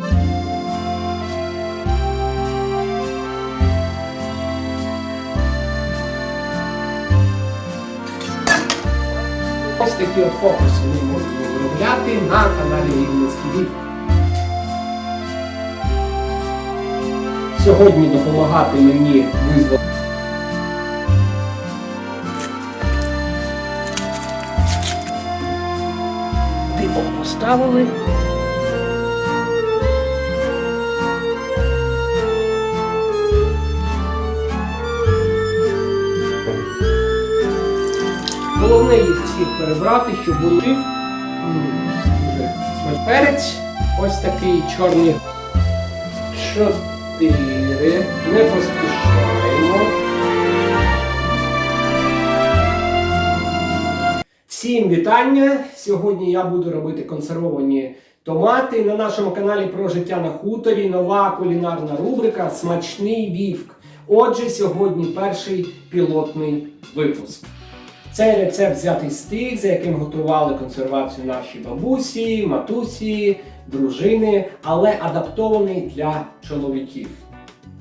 Ось такі от фокуси ми можемо виробляти на каналі Рівненський Вік. Сьогодні допомагати мені визвав. Дибок поставили. Головне їх всіх перебрати, щоб були м, перець. Ось такий чорний. Чотири. Не поспішаємо. Всім вітання! Сьогодні я буду робити консервовані томати. На нашому каналі про життя на хуторі нова кулінарна рубрика Смачний вівк. Отже, сьогодні перший пілотний випуск. Цей рецепт взятий з тих, за яким готували консервацію наші бабусі, матусі, дружини, але адаптований для чоловіків.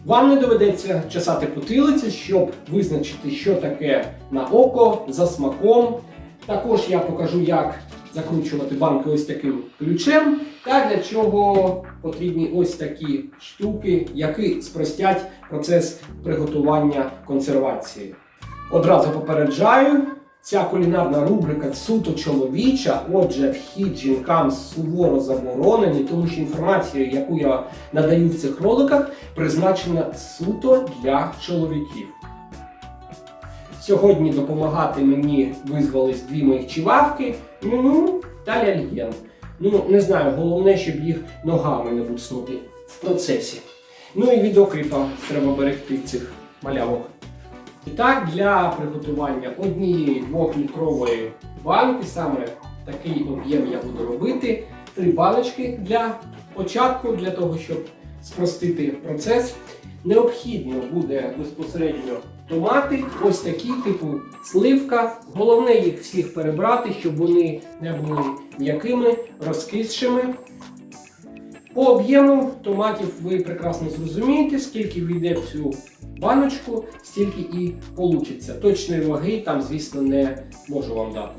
Вам не доведеться чесати потилиці, щоб визначити, що таке на око за смаком. Також я покажу, як закручувати банки ось таким ключем, та для чого потрібні ось такі штуки, які спростять процес приготування консервації. Одразу попереджаю, ця кулінарна рубрика суто чоловіча, отже, вхід жінкам суворо заборонений, тому що інформація, яку я надаю в цих роликах, призначена суто для чоловіків. Сьогодні допомагати мені визвались дві моїх чівавки, ну та ляльєн. Ну, не знаю, головне, щоб їх ногами не буцнути в процесі. Ну і від окріпа треба берегти цих малявок. І так, для приготування однієї двохлітрової банки, саме такий об'єм я буду робити. Три баночки для початку, для того, щоб спростити процес. Необхідно буде безпосередньо томати, ось такі, типу сливка. Головне їх всіх перебрати, щоб вони не були м'якими, розкисшими. По об'єму томатів ви прекрасно зрозумієте, скільки війде в цю баночку, стільки і получиться. Точної ваги там, звісно, не можу вам дати.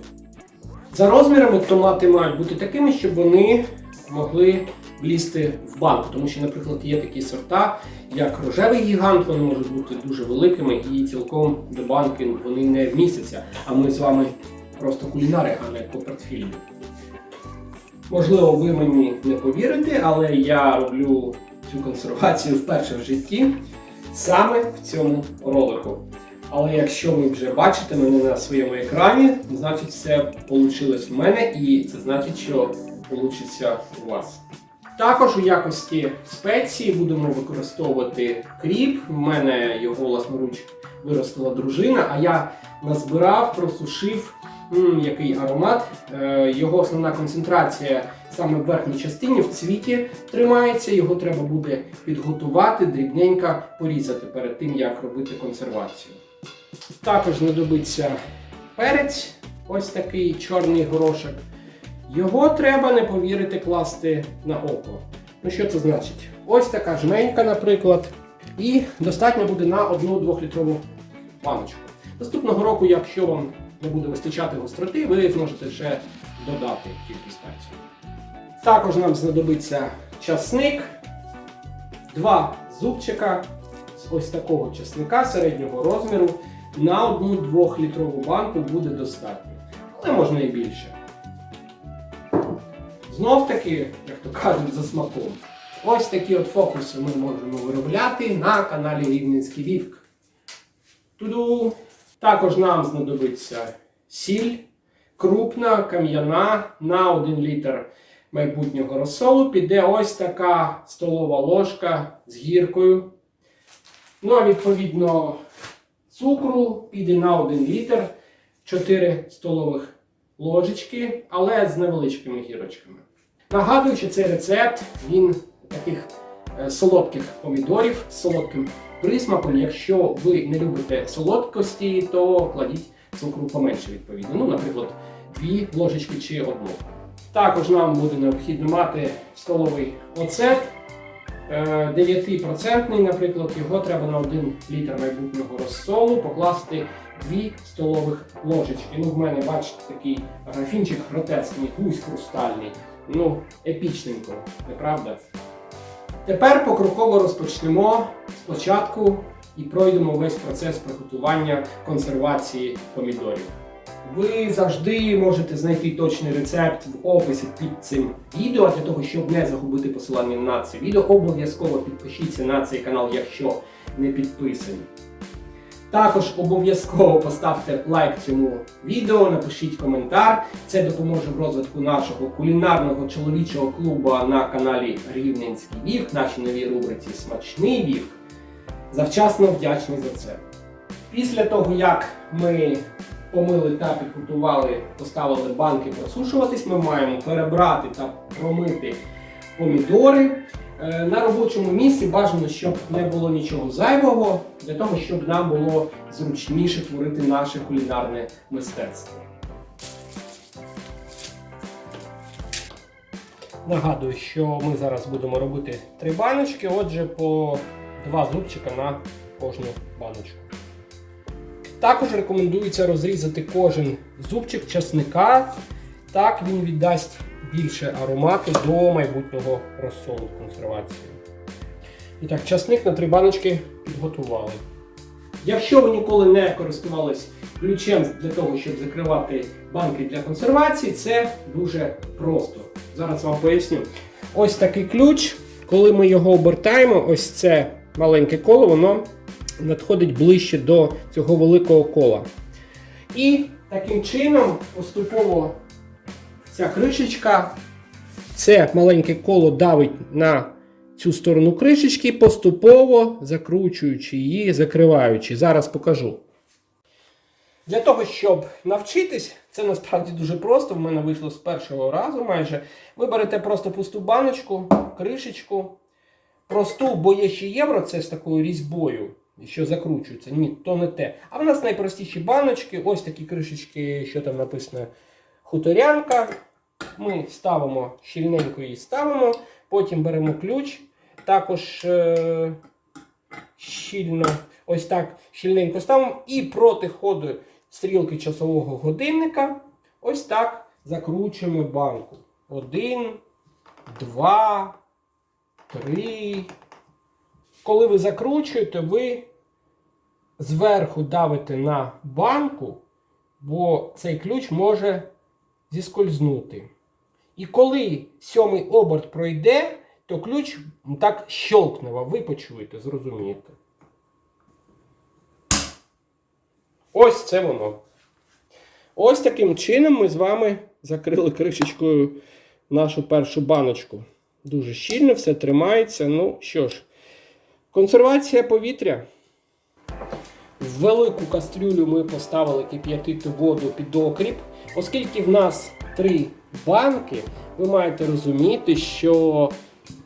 За розмірами томати мають бути такими, щоб вони могли влізти в банку. Тому що, наприклад, є такі сорта, як рожевий гігант, вони можуть бути дуже великими і цілком до банки вони не вмістяться. А ми з вами просто кулінари, а не по портфілю. Можливо, ви мені не повірите, але я роблю цю консервацію вперше в житті саме в цьому ролику. Але якщо ви вже бачите мене на своєму екрані, значить все вийшло в мене, і це значить, що вийде у вас. Також у якості спеції будемо використовувати кріп. У мене його власноруч виростила дружина, а я назбирав, просушив М, який аромат. Е, Його основна концентрація саме в верхній частині, в цвіті тримається. Його треба буде підготувати, дрібненько порізати перед тим, як робити консервацію. Також знадобиться перець, ось такий чорний горошок. Його треба, не повірити, класти на око. Ну що це значить? Ось така жменька, наприклад. І достатньо буде на одну 2-літрову баночку. Наступного року, якщо вам не буде вистачати гостроти, ви зможете ще додати кількість перцю. Також нам знадобиться часник, два зубчика з ось такого часника середнього розміру. На одну 2-літрову банку буде достатньо. Але можна і більше. Знов таки, як то кажуть, за смаком. Ось такі от фокуси ми можемо виробляти на каналі Рівненський Вівк. Туду! Також нам знадобиться сіль, крупна, кам'яна на 1 літр майбутнього розсолу. Піде ось така столова ложка з гіркою. Ну, а відповідно, цукру піде на 1 літр 4 столових ложечки, але з невеличкими гірочками. Нагадую, що цей рецепт він таких солодких помідорів з солодким присмаком. Якщо ви не любите солодкості, то кладіть цукру поменше відповідно. Ну, наприклад, дві ложечки чи одну. Також нам буде необхідно мати столовий оцет. е, 9%, наприклад, його треба на 1 літр майбутнього розсолу покласти 2 столових ложечки. Ну, в мене, бачите, такий графінчик гротесний, гусь хрустальний. Ну, епічненько, не правда? Тепер покроково розпочнемо спочатку і пройдемо весь процес приготування консервації помідорів. Ви завжди можете знайти точний рецепт в описі під цим відео. А Для того, щоб не загубити посилання на це відео, обов'язково підпишіться на цей канал, якщо не підписані. Також обов'язково поставте лайк цьому відео, напишіть коментар. Це допоможе в розвитку нашого кулінарного чоловічого клубу на каналі Рівненський Вівк, нашій новій рубриці Смачний Вівк. Завчасно вдячний за це. Після того, як ми помили та підготували, поставили банки просушуватись, ми маємо перебрати та промити помідори. Е, На робочому місці бажано, щоб не було нічого зайвого, для того, щоб нам було зручніше творити наше кулінарне мистецтво. Нагадую, що ми зараз будемо робити три баночки, отже, по два зубчика на кожну баночку. Також рекомендується розрізати кожен зубчик часника. Так він віддасть більше аромату до майбутнього розсолу консервації. І так, часник на три баночки підготували. Якщо ви ніколи не користувались ключем для того, щоб закривати банки для консервації, це дуже просто. Зараз вам поясню. Ось такий ключ. Коли ми його обертаємо, ось це маленьке коло, воно надходить ближче до цього великого кола. І таким чином поступово ця кришечка, це маленьке коло давить на цю сторону кришечки, поступово закручуючи її, закриваючи. Зараз покажу. Для того, щоб навчитись, це насправді дуже просто. В мене вийшло з першого разу майже. Ви берете просто пусту баночку, кришечку. Просту, бо є ще євро, це з такою різьбою, що закручується. Ні, то не те. А в нас найпростіші баночки, ось такі кришечки, що там написано хуторянка. Ми ставимо, щільненько її ставимо, потім беремо ключ, також е- щільно, ось так щільненько ставимо і проти ходу стрілки часового годинника ось так закручуємо банку. Один, два, три. Коли ви закручуєте, ви зверху давите на банку, бо цей ключ може зіскользнути. І коли сьомий оберт пройде, то ключ так щелкне вам, ви почуєте, зрозумієте. Ось це воно. Ось таким чином ми з вами закрили кришечкою нашу першу баночку. Дуже щільно все тримається. Ну що ж, консервація повітря. В велику кастрюлю ми поставили кип'ятити воду під окріп. Оскільки в нас три банки, ви маєте розуміти, що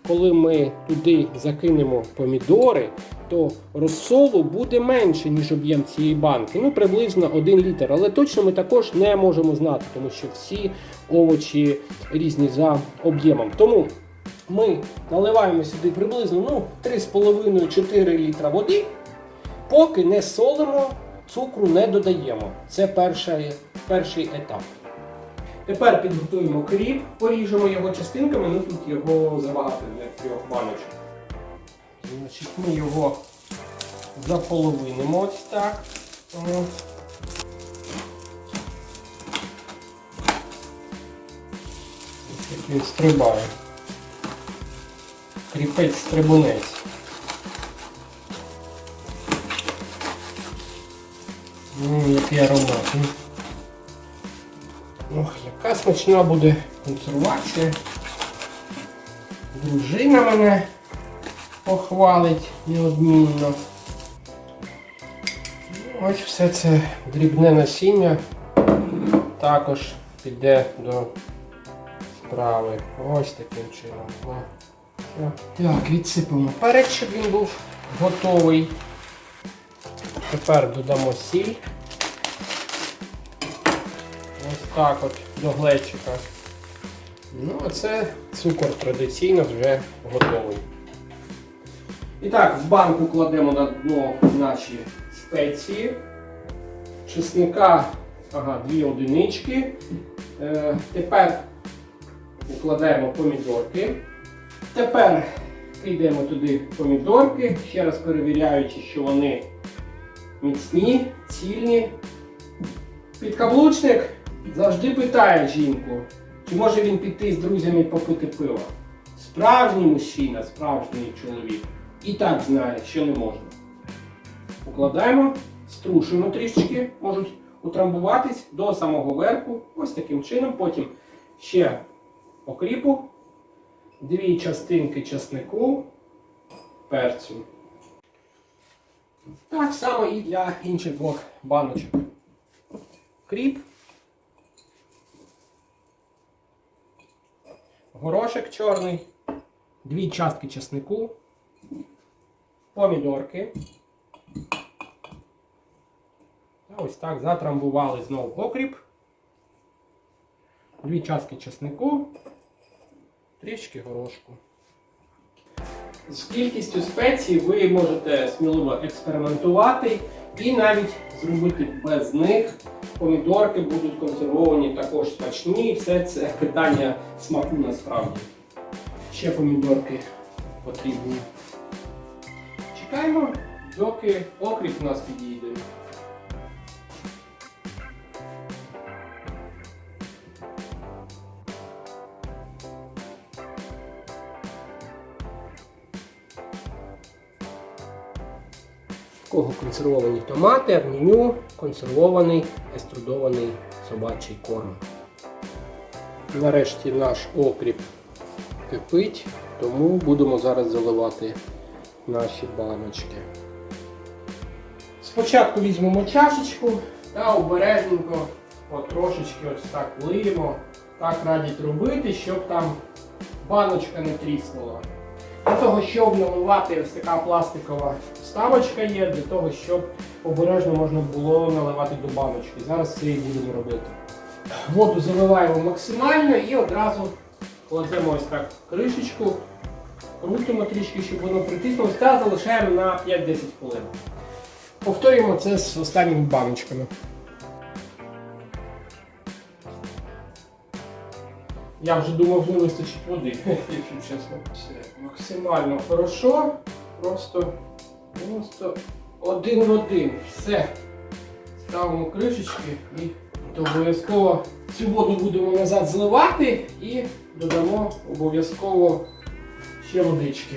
коли ми туди закинемо помідори, то розсолу буде менше, ніж об'єм цієї банки. Ну, приблизно 1 літр. Але точно ми також не можемо знати, тому що всі овочі різні за об'ємом. Тому ми наливаємо сюди приблизно ну, 3,5-4 літра води, поки не солимо, цукру не додаємо. Це перший, перший етап. Тепер підготуємо кріп, поріжемо його частинками, ну тут його забагато для трьох баночок. Значить, Ми його заполовинимо ось так. Ось він стрибає. Кріпець стрибунець. Ну, який аромат. Ох, яка смачна буде консервація. Дружина мене похвалить неодмінно. Ось все це дрібне насіння також піде до справи. Ось таким чином. Так, відсипемо перець, щоб він був готовий. Тепер додамо сіль. Так от до глечика. Ну, а це цукор традиційно вже готовий. І так, в банку кладемо на дно наші спеції. Чесника, ага, дві одинички. Е, тепер укладаємо помідорки. Тепер кидаємо туди помідорки, ще раз перевіряючи, що вони міцні, цільні. Підкаблучник завжди питає жінку, чи може він піти з друзями попити пиво. Справжній мужчина, справжній чоловік і так знає, що не можна. Укладаємо, струшуємо трішечки, можуть утрамбуватись до самого верху. Ось таким чином. Потім ще окріпу, дві частинки часнику, перцю. Так само і для інших двох баночок. Кріп. Горошек чорний, дві частки часнику, помідорки. Та ось так затрамбували знову окріп. Дві частки часнику, трішки горошку. З кількістю спецій ви можете сміливо експериментувати і навіть зробити без них. Помідорки будуть консервовані також смачні. Все це питання смаку насправді. Ще помідорки потрібні. Чекаємо, доки окріп у нас підійде. В кого консервовані томати, а в меню консервований еструдований собачий корм. Нарешті наш окріп кипить, тому будемо зараз заливати наші баночки. Спочатку візьмемо чашечку та обережненько потрошечки ось так лиємо. Так радять робити, щоб там баночка не тріснула. Для того, щоб наливати, ось така пластикова вставочка є, для того, щоб обережно можна було наливати до баночки. Зараз це і будемо робити. Воду заливаємо максимально і одразу кладемо ось так кришечку, крутимо трішки, щоб воно притиснулося, та залишаємо на 5-10 хвилин. Повторюємо це з останніми баночками. Я вже думав, не вистачить води, якщо чесно. Все максимально хорошо. Просто, просто один в один. Все. Ставимо кришечки і обов'язково цю воду будемо назад зливати і додамо обов'язково ще водички.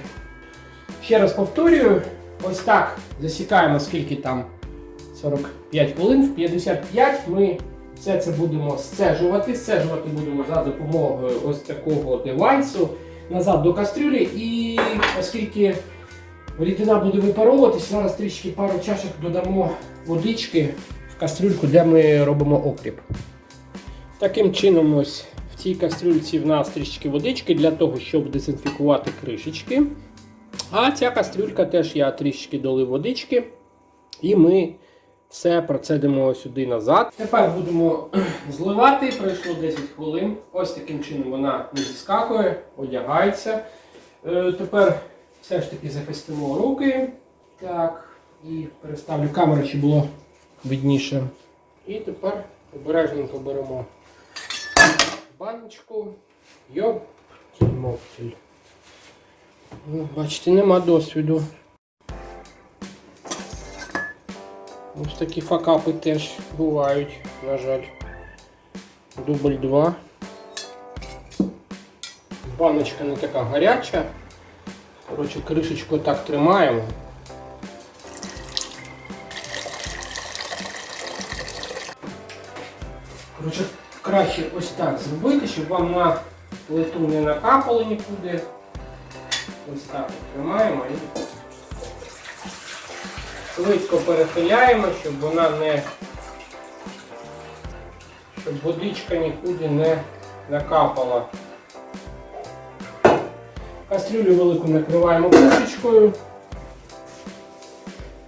Ще раз повторюю, ось так засікаємо, скільки там 45 хвилин, в 55 ми все це будемо сцежувати. Сцежувати будемо за допомогою ось такого девайсу назад до кастрюлі. І оскільки рідина буде випаровуватись, зараз трішки пару чашок додамо водички в кастрюльку, де ми робимо окріп. Таким чином, ось в цій кастрюльці в нас трішки водички для того, щоб дезінфікувати кришечки. А ця кастрюлька теж я трішки долив водички. І ми все процедимо сюди назад. Тепер будемо зливати. Пройшло 10 хвилин. Ось таким чином вона не зіскакує, одягається. Е, тепер все ж таки захистимо руки. Так, і переставлю камеру, щоб було видніше. І тепер обережненько беремо баночку. Йоп, моптіль. Ну, Бачите, нема досвіду. Ось такі факапи теж бувають, на жаль. Дубль 2. Баночка не така гаряча. Коротше, кришечку так тримаємо. Коротше, краще ось так зробити, щоб вам на плиту не накапало нікуди. Ось так тримаємо і швидко перехиляємо, щоб вона не щоб водичка нікуди не накапала. Кастрюлю велику накриваємо кришечкою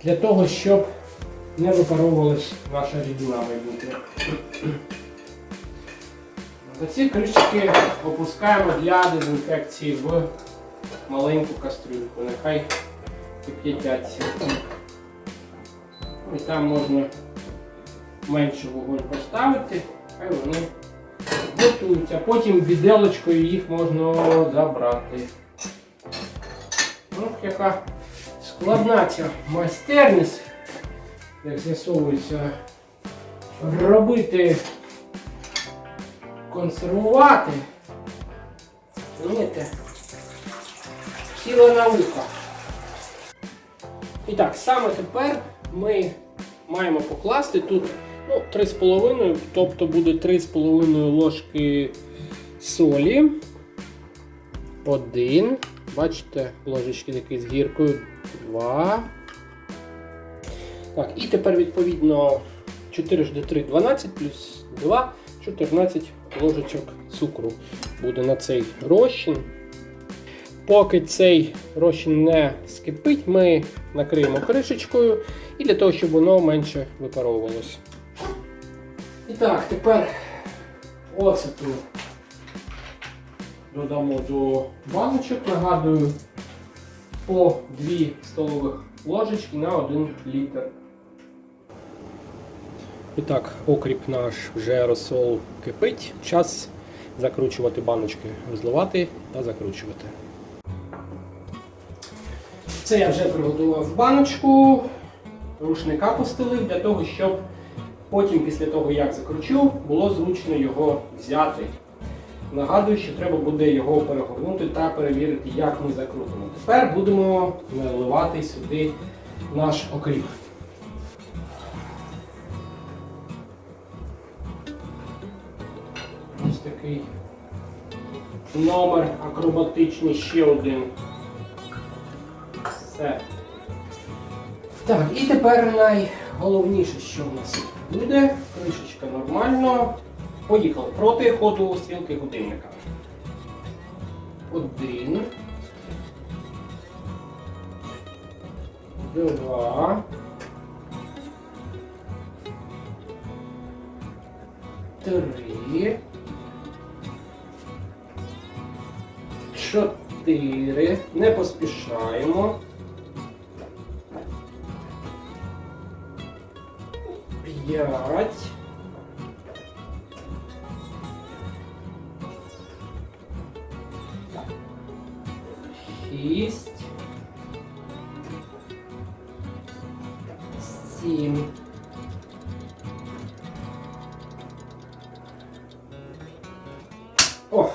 для того, щоб не випаровувалась наша рідина майбутня. Оці кришечки опускаємо для дезінфекції в маленьку кастрюльку. Нехай кип'ятяться. І там можна менше вогонь поставити, хай вони готуються. Потім віделочкою їх можна забрати. Ох, яка складна ця майстерність, як з'ясовується, робити, консервувати. Знаєте, ціла наука. І так, саме тепер ми маємо покласти тут ну, 3,5, тобто буде 3,5 ложки солі. Один. Бачите, ложечки такі з гіркою. Два. Так, і тепер відповідно 4 ж 3 12 плюс 2, 14 ложечок цукру буде на цей розчин. Поки цей розчин не скипить, ми накриємо кришечкою і для того, щоб воно менше випаровувалося. І так, тепер оцету додамо до баночок, нагадую, по 2 столових ложечки на 1 літр. І так, окріп наш вже розсол кипить. Час закручувати баночки, розливати та закручувати. Це я вже приготував баночку, рушника постелив для того, щоб потім, після того, як закручу, було зручно його взяти. Нагадую, що треба буде його перегорнути та перевірити, як ми закрутимо. Тепер будемо наливати сюди наш окріп. Ось такий номер акробатичний ще один. Все. Так, і тепер найголовніше, що в нас буде. Кришечка нормально. Поїхали. Проти ходу стрілки годинника. Один. Два. Три. Чотири. Не поспішаємо. П'ять. Шість. Сім. О!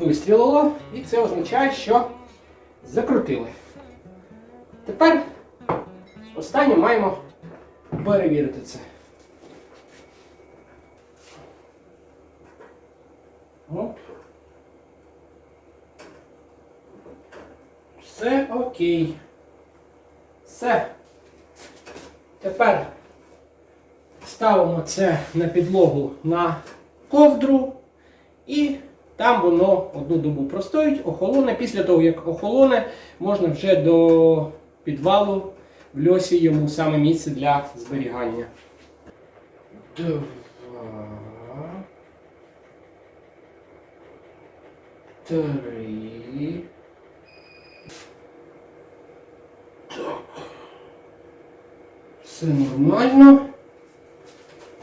Вистрілило, і це означає, що закрутили. Тепер останнє маємо перевірити це. Все окей. Все. Тепер ставимо це на підлогу на ковдру і там воно одну добу простоїть, охолоне. Після того, як охолоне, можна вже до підвалу в льосі йому саме місце для зберігання. Два. Три. Все нормально.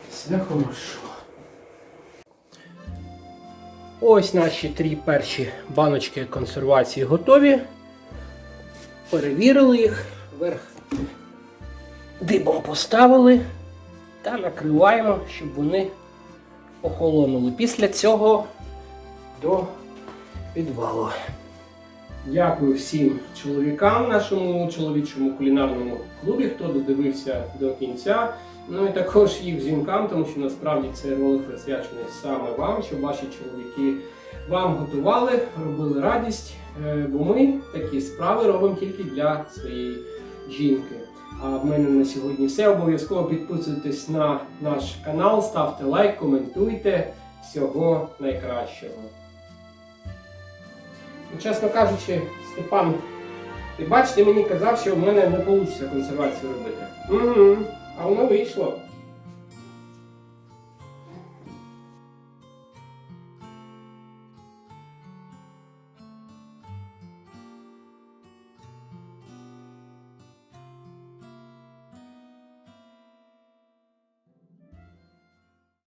Все хорошо. Ось наші три перші баночки консервації готові. Перевірили їх, вверх дибом поставили та накриваємо, щоб вони охолонули. Після цього до підвалу. Дякую всім чоловікам нашому чоловічому кулінарному клубі, хто додивився до кінця. Ну і також їх жінкам, тому що насправді цей ролик присвячений саме вам, щоб ваші чоловіки вам готували, робили радість. Е, Бо ми такі справи робимо тільки для своєї жінки. А в мене на сьогодні все. Обов'язково підписуйтесь на наш канал, ставте лайк, коментуйте. Всього найкращого. Ну, чесно кажучи, Степан, ти бач, ти мені казав, що в мене не вийде консервацію робити. Угу. А воно вийшло.